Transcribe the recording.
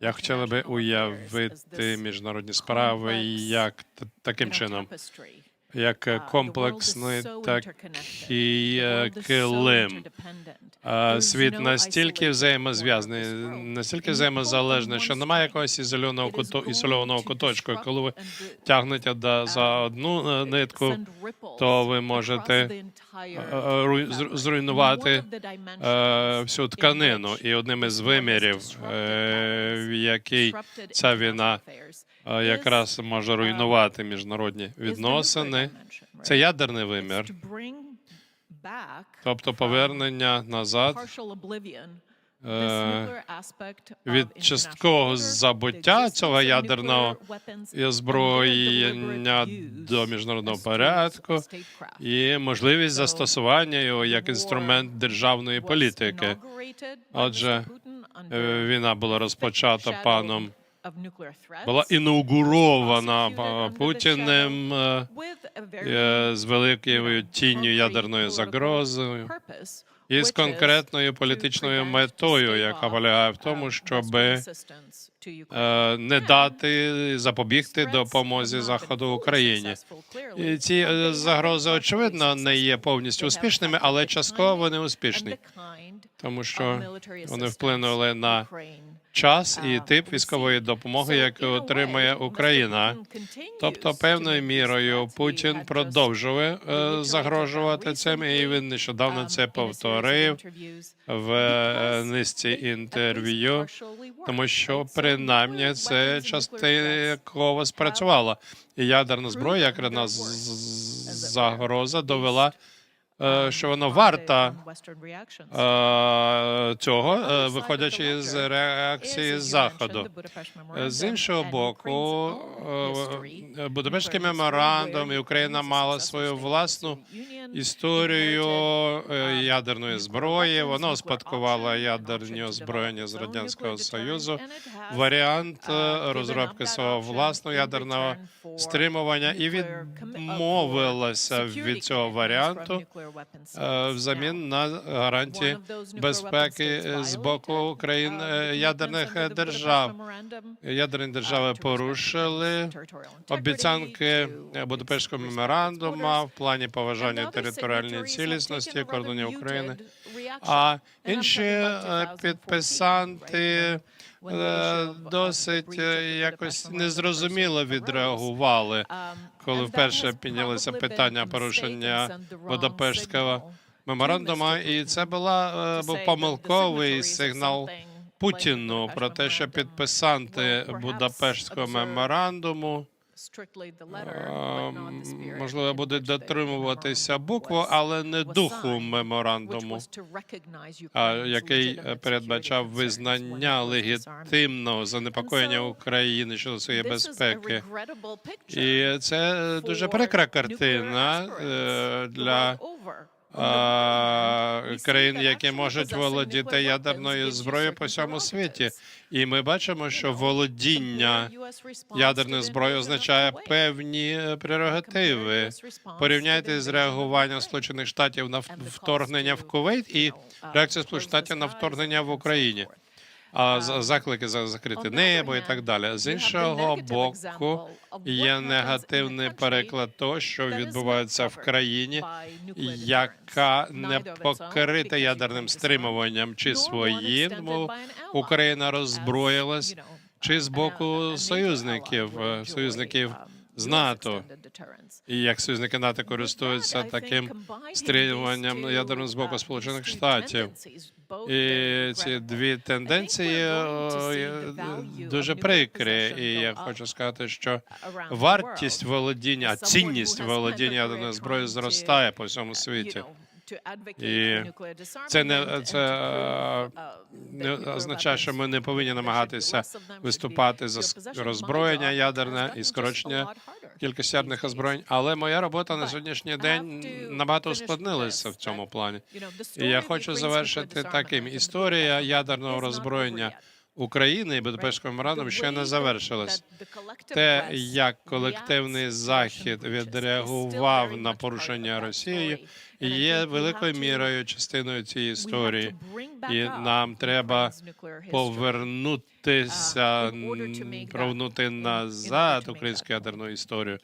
Я хотіла би уявити міжнародні справи як таким чином, як е, комплексний, такий е, килим. Світ настільки взаємозв'язаний, настільки взаємозалежний, що немає якогось ізольованого куто, ізольованого куточку. Коли ви тягнете за одну е, нитку, то ви можете е, зруйнувати всю тканину. І одним із вимірів, в який ця війна якраз може руйнувати міжнародні відносини, це ядерний вимір, тобто повернення назад е, від часткового забуття цього ядерного і озброєння до міжнародного порядку і можливість застосування його як інструмент державної політики. Отже, Е, Війна була розпочата паном, була інаугурована Путіним е, е, з великою тінню ядерної загрози і з конкретною політичною метою, яка полягає в тому, щоб е, не дати запобігти допомозі заходу Україні. І ці загрози очевидно не є повністю успішними, але частково вони успішні, тому що вони вплинули на час і тип військової допомоги, яку отримує Україна. Тобто, певною мірою Путін продовжує е, загрожувати цим, і він нещодавно це повторив в е, низці інтерв'ю, тому що принаймні це частково спрацювало. І ядерна зброя, як одна загроза, довела, що вона варта е, цього, е, виходячи з реакції заходу. Е, З іншого боку, е, Будапештський меморандум і Україна мала свою власну історію е, ядерної зброї. Вона успадкувала ядерні озброєння з радянського союзу. Варіант е, розробки свого власного ядерного стримування і відмовилася від цього варіанту е, взамін на гарантії безпеки е, з боку країн е, ядерних е, держав. Ядерні держави порушили обіцянки Будапештського меморандуму в плані поважання територіальної цілісності кордонів України. А інші е, підписанти е, досить е, якось незрозуміло відреагували, коли вперше піднялися питання порушення Будапештського меморандуму, і це була е, був помилковий сигнал Путіну про те, що підписанти Будапештського меморандуму можливо будуть дотримуватися букву, але не духу меморандуму, який передбачав визнання легітимного занепокоєння України щодо своєї безпеки. І це е, дуже прикра картина е, для країн, які можуть володіти ядерною зброєю по всьому світі. І ми бачимо, що володіння ядерною зброєю означає певні е, прерогативи. Порівняйте з реагуванням Сполучених Штатів на вторгнення в Кувейт і реакцію Сполучених Штатів на вторгнення в Україні. Заклики за закрите небо і так далі. З іншого боку, є негативний переклад того, що відбувається в країні, яка не покрита ядерним стримуванням чи своїм, Україна роззброїлась, чи з боку союзників, союзників з НАТО. І як союзники НАТО користуються таким стримуванням ядерним з боку Сполучених Штатів. І ці дві тенденції дуже прикрі. І я хочу сказати, що вартість володіння, цінність володіння ядерною зброєю зростає по всьому світі. І це не це не означає, що ми не повинні намагатися виступати за роззброєння ядерне і скорочення кількості ядерних озброєнь. Але моя робота на сьогоднішній день набагато ускладнилася в цьому плані. І я хочу завершити таким: історія ядерного роззброєння України і Будапештським меморандумом ще не завершилась. Те, як колективний захід відреагував на порушення Росією, є великою мірою частиною цієї історії. І нам треба повернутися, н- повернути назад українську ядерну історію,